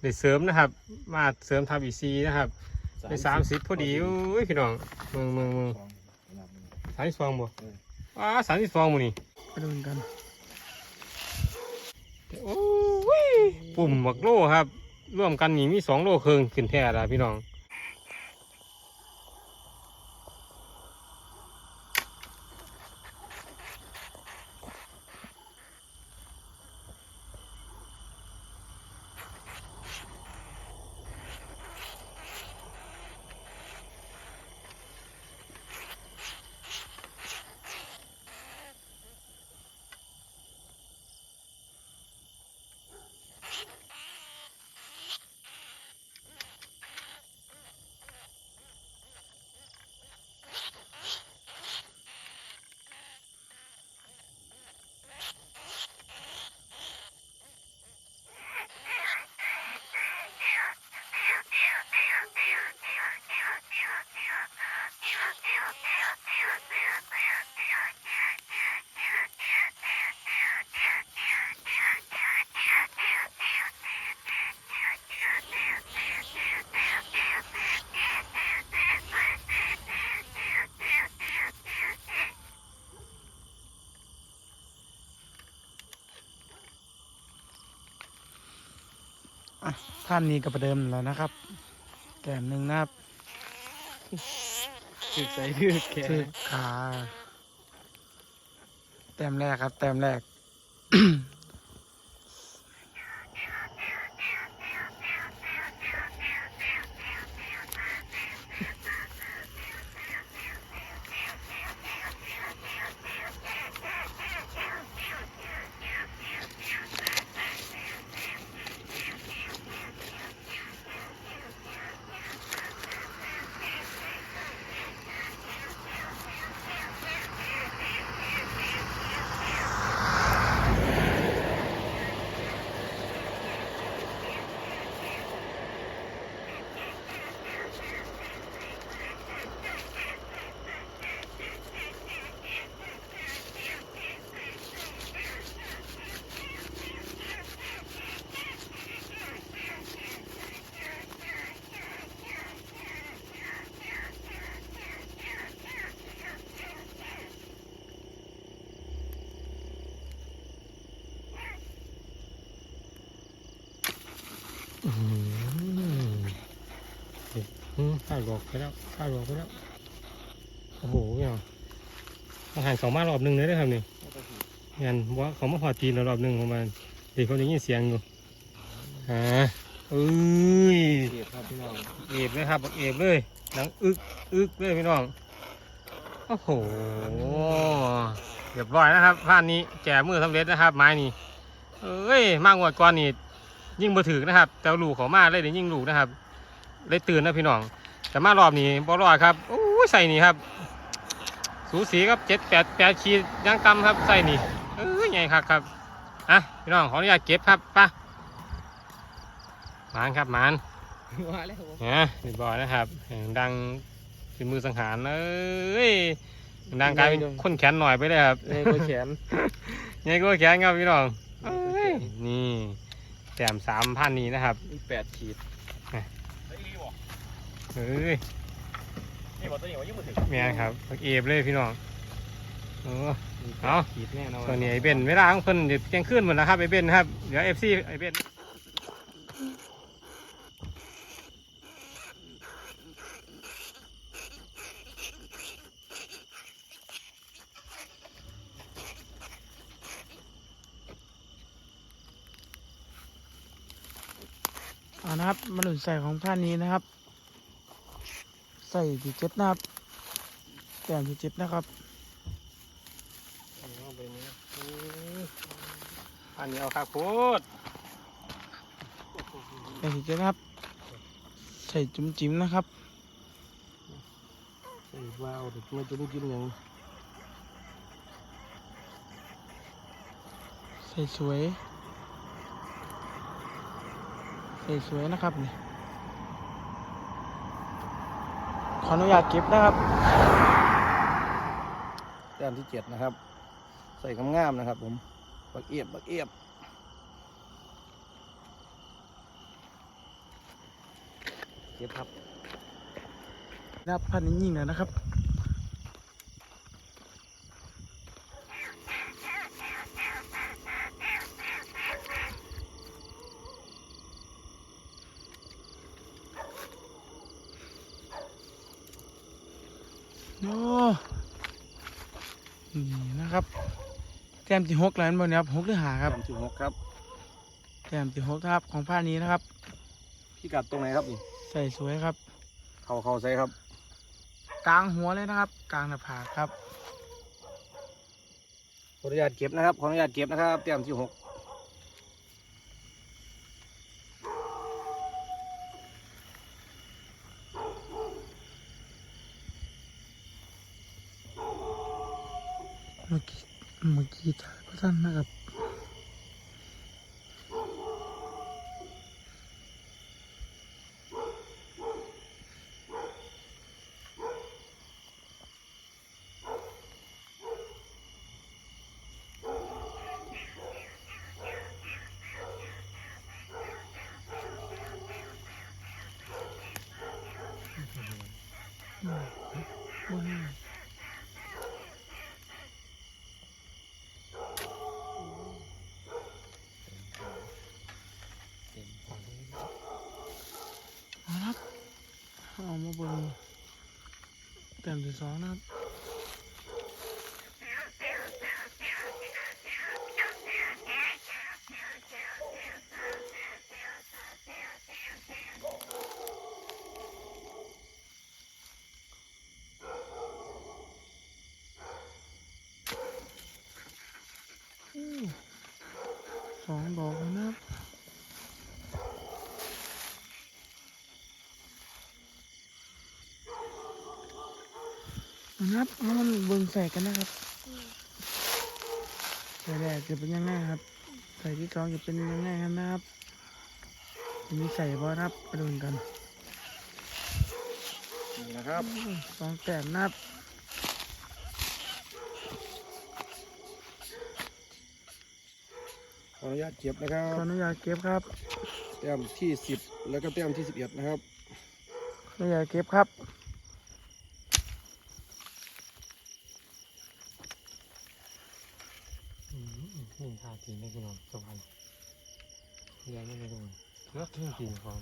ได้เสริมนะครับ มาเสริมทำอีซีนะครับได้สามสิบพอดีอุ้ยพี่น้องมึงมึงมึงสามสิบสองบ่อ้าสามสิบสองมึงนี่ไปดูกันโอ้ยปุ่มบักโลครับ ร่วมกันนี่มีสองโลครึ่งขึ้นแท้ละพี่น้อง ท่านนี้ก็ประเดิมแล้วนะครับ แก้มหนึ่งนะครับสึกใส่ดื้อแกคือขาแต้มแรกครับ แต้มแรก ข้าวบอกไปแล้วข้าวบอกไปแล้ว โอ้โหเนี่ยอาหารเขามารอบหนึ่งเลยนะครับนี่งานว่าเขามาพอตีนรอบหนึ่งประมาณเด็กเขาได้ยินเสียงอยู่ฮะเอ้ยเกียบครับพี่น้องเอบเลยครับบักเอบเลยดังอึกอึกเลยพี่น้อง โอ้โหเรียบร้อยนะครับผ่านนี้แก่มือสำเร็จนะครับ ไม้นี่เอ้ยมากกว่าก่อนนี่ยิ่งบ่ถือนะครับแต่ลูกเขามาเลยเดี๋ยวยิ่งลูกนะครับ เลยตื่นนะพี่น้อง แต่มารอบนี้บ่รอดครับโอ้ยใส่นี่ครับ สูสีครับเจ็ดแปดแปดขีดย่างต่ำครับใส่นี่เอ้ยไงครับครับอะพี่น้องขออนุญาตเก็บครับไปะหมานครับหมานว่าแล้วผมนะเรียบร้อยนะครับเสียงดังเป็นมือสังหารเอ้ยเสียงดังกลายเป็นคนแขนหน่อยไปเลยครับในก็แขนยังก็แขนครับพี่น้องเอ้ยนี่แต้มสามพันนี้นะครับมีแปดขีด เอ้ยนี่บอกตัวนี้ว่ายิ่งมือถึงแม่นครับบักเอฟเลยพี่น้องโอ้เอาขีดแน่นอนส่วนนี้ไอ้เบนเวลาของเพิ่นเดี๋ยวเที่ยงคืนหมดนะครับไอ้เบนครับเดี๋ยวเอฟซีไอ้เบนเอานะครับมาหนุนใส่ของท่านนี้นะครับ ใส่ที่เจ็ดนะครับแต้มที่เจ็ดนะครับเอาไปนี่โอ้ยอันนี้เอาครับโคตรแต้มที่เจ็ดนะครับ ใส่จุ๋มจิ๋มนะครับไอ้ว้าวเด็กมาจะได้กินอย่างใส่สวย ใส่สวยนะครับนี่ อนุญาตเก็บนะครับแต้มที่เจ็ดนะครับ ใส่งามนะครับ ผมบักเอียบบักเอียบเก็บครับนับพันยิ่งเลยนะครับ โอ้นี่นะครับ แต้มที่หกแล้วนั่นบนนี้ครับหกหรือหาครับแต้มที่หกครับแต้มที่หกนะครับของผ้านี้นะครับพี่กัดตรงไหนครับนี่ใส่สวยครับ เขาเขาใส่ครับ กลางหัวเลยนะครับ กลางหน้าผากครับขออนุญาตเก็บนะครับขออนุญาตเก็บนะครับแต้มที่หก เมื่อกี้เมื่อกี้ถ่ายพระท่านนะครับ เอาละครับเอามาเบิ่ง แต้มที่สองนะครับ อู้สองดอกแล้วนะครับ นะครับเอามันเบิ่งใส่กันนะครับใส่แรกจะเป็นยังไงครับ ใส่ที่สองจะเป็นยังไงกันนะครับจะมีใส่บ่นะครับไปดูกันนี่นะครับอู้สองแต้มนะครับขออนุญาตเก็บนะครัขอบอนุญาตเก็บครับ แต้มที่สิบแล้วก็แต้มที่สิบเอ็ดนะครับขออนุญาตเก็บครับ อืม นี่ทาทีไม่พี่น้องสวรรค์เรียนไม่ได้ดูเลือกที่จริงของ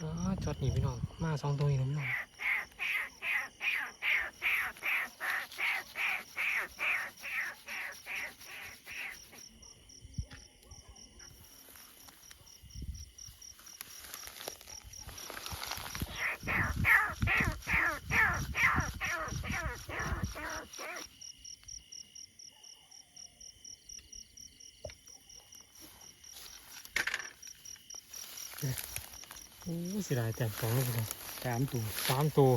อ๋อจดนี่พี่น้องมาสองตัวนี่นะพี่น้อง โอ้เสียดายแต่สองเลยพี่น้องสามตัวสามตัว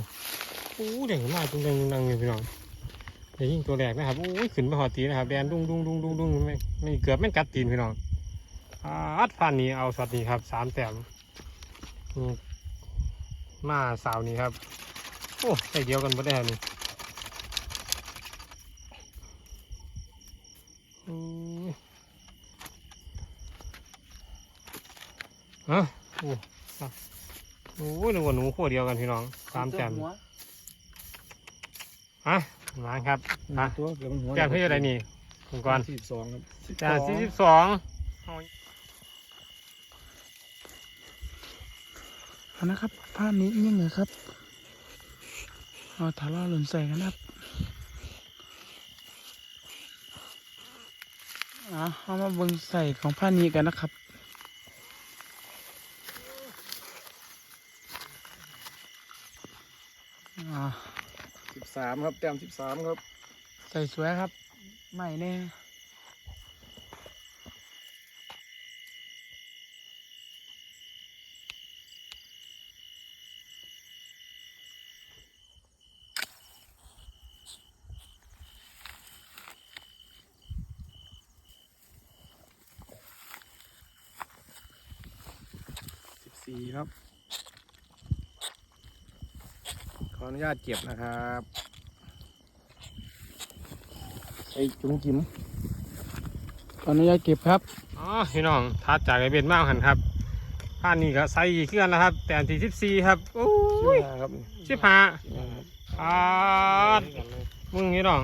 โอ้เด่งมากตุ้งเด่งตุ้งดังอยู่พี่น้องเดี๋ยวยิ่งตัวแรกนะครับโอ้ยขึ้นมาหอตีนะครับแดนดุ้งดุ้งดุ้งดุ้งดุ้งไม่ไม่เกือบไม่กัดตีนพี่น้องอัดฟันนี้เอาช็อตนี้ครับสามแต้มนี่มาสาวนี้ครับโอ้ใส่เดียวกันบ่ได้นี่โอ้ยฮะโอ้โอ้ยนึกว่าหนูขั้วเดียวกันพี่น้องสามแต้มฮะมาครับหอะนึ่งตัวเกือบหัวแต้มเท่าไรนี่คุณกรณ์สี่สิบสองครับแต้มสี่สิบสองเอานะครับผ้านี้ยังไงครับเอาทาร่าหล่นใส่กันนะครับอะเอามาเบิ่งใส่ของผ้านี้กันนะครับอ่า สิบสามครับ แต้มสิบสามครับ ใส่สวยครับ ใหม่แน่สิบสี่ครับ ขออนุญาตเก็บนะครับ ไอ้จุ๋มจิ๋มขออนุญาตเก็บครับอ๋อพี่น้องทัดจากไอเบนมากหันครับผ่านนี้ก็ใส่อีกเครื่องแล้วครับ แต่อันที่สิบสี่ครับโอ้ยครับสิบห้าอาดมึงพี่น้อง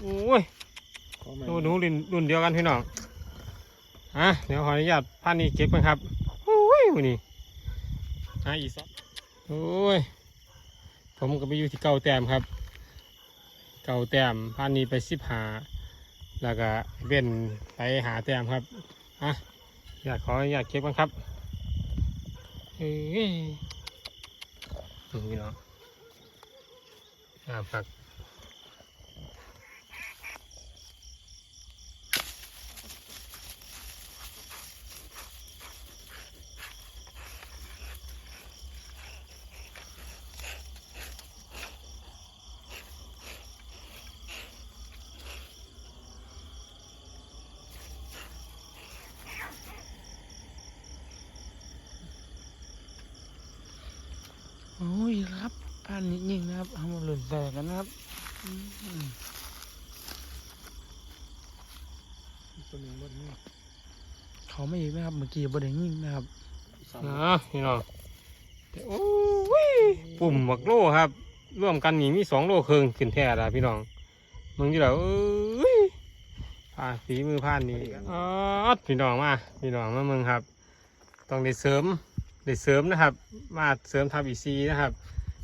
โอ้ยดูดูรุ่นรุ่นเดียวกันพี่น้องอะเดี๋ยวขออนุญาตผ่านนี้เก็บกันครับโอ้ยวันนี้อะอีกสักโอ้ยผมก็ไปอยู่ที่เก่าแต้มครับ เก่าแต้มผ่านนี้ไปสิบหาแล้วก็เบ้นไปหาแต้มครับอะอยากขออยากเก็บกันครับเฮ้ยนี่เนาะอ่าผัก โอ้ยครับผ่านนิดนึงนะครับเอามาหล่นใส่กันนะครับเขาไม่อีกนะครับเมื่อกี้บไดยิงนะครับอ่าพี่น้องโอ้ยปุ่มบักโลครับ ร่วมกันนี่มีสองโลครึ่งขึ้นแท้ละพี่น้องมึงที่เราเอ้ยผ่าฝีมือผ่านนี่อ๋อพี่น้องมาพี่น้องมามึงครับ ต้องได้เสริมได้เสริมนะครับ มาเสริมทำอีซีนะครับ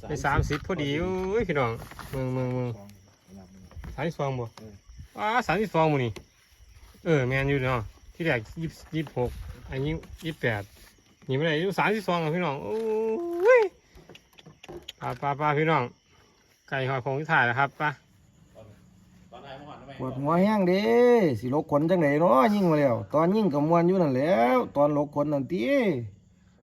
ได้สามสิบพอดีโอ้ยพี่น้องมึงมึงมึงสามสิบสองบ่ว้าสามสิบสองมึงนี่เออแมนอยู่เนาะที่แรกยี่สิบยี่สิบหกอันนี้ยี่สิบแปดนี่ไม่ได้อายุสามสิบสองพี่น้องโอ้ยปลาปลาปลาพี่น้อง ไก่หอยคงที่ถ่ายนะครับปลาปวดหัวแห้งเด้สิลกขนจังไดเนาะยิ่งมาแล้ว ตอนยิ่งกับมวนอยู่นั่นแหล้ว ตอนลกขนนั่นติ